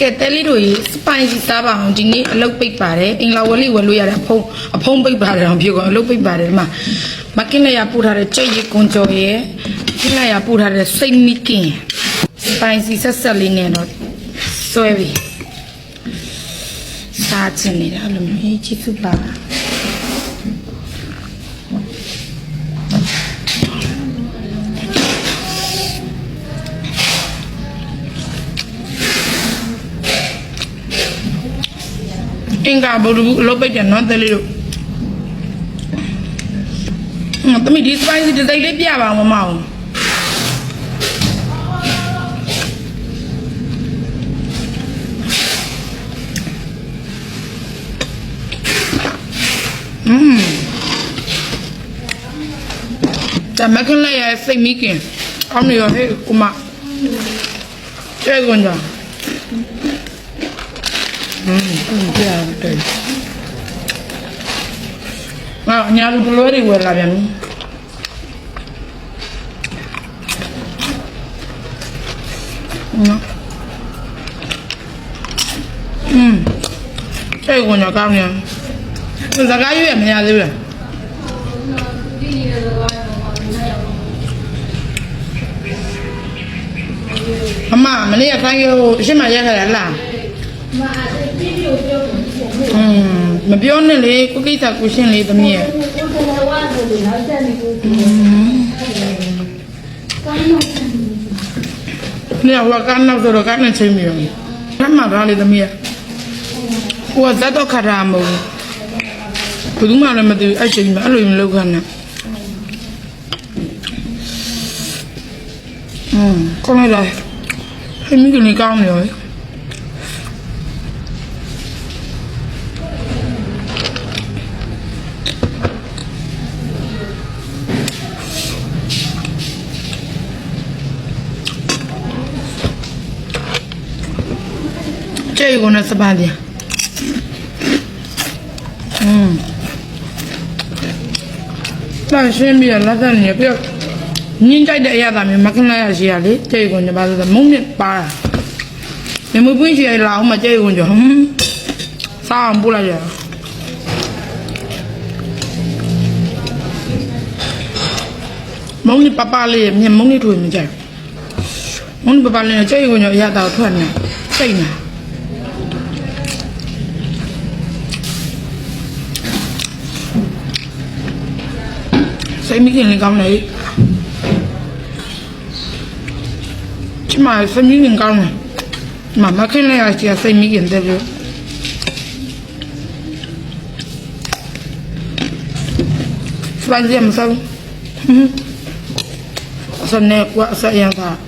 ကဲတဲလေးတို့ရေစပိုင်စီစားပါအောင်ဒီနေ့အလုပ်ပိတ်ပါတယ်အင်္ဂလာဝလေးဝယ်လို့ရတဲ့အဖုံးအဖုံးပိတ်ပါတယ်အောင်ပြောကောအလုပ်ပိတ်ပါတယ်ဒီမှာမကင်းလည်းရပို့ထားတဲ့ကြိတ်ရီကွန်ကြော်ရဲ့ကင်းလည်းရပို့ထားတဲ့စိတ်မီကင်းစပိုင်စီဆက်ဆက်လေးနဲ့တော့ဆွဲပြီစားချင်နေတာအဲ့လိုမျိုးအေးချစ်စုပါ အင်္ဂါဘုလူအလုပ်ပိတ်တယ်နော်တဲလေးတို့ဟွန်းတမီဒီစပိုင်စီတစ်စိတ်လေးပြပါအောင်မမအောင်ဒါမကလေးရဲ့စိတ်မိခင်အောင်းနေရဟဲ့ကုမကျဲကွန်ကြอืม ပြရတယ်ငါညာလူတလွဲတွေဝယ်လာပြန်ပြီနော်อืมကျဲကွန်ကြကောင်းနေစကားရွေးမရသေးဘူးအမမနေ့ကခိုင်းရိုးအရှိမရက်ခ ရလားอืมမပြောနဲ့လေကိုကိစ္စကိုရှင်းလေးသမီးရဲ့နေဟိုကန်းနောက်ဆိုတော့ကန်းနဲ့ချိန်မိရောဆမ်းမှာပါလေသမီးရဲ့ဟိုကဇတ်တော့ခါတာမဟုတ်ဘူးဘယ်သူမှလည်းမသိဘူးအဲ့ချိန်မှာအဲ့လိုမျိုးလောက်ခနဲ့อืมကောင်းလိုက်လား ဟင်းမိကနေကောင်းနေရော ကျဲကိုနဲ့စပန်းပြန်อืมတန်ရှင်းပြီးတော့လက်သက်နေပြတော့ညင်းကြိုက်တဲ့အရာသာမျိုးမခဏရရှိရလေကျဲကိုညပါဆိုတော့မုံမြင့်ပါတာနေမပွင့်ရှိရလာအောင်မကျဲ စိတ်မကြင်လည်းကောင်းတယ်ကျမစိတ်မကြင်ကောင်းတယ်မမခင်လည်းအချီစိတ်မကြင်တယ်လို့စပန်စီမဆောင်စနေကွာဆရာက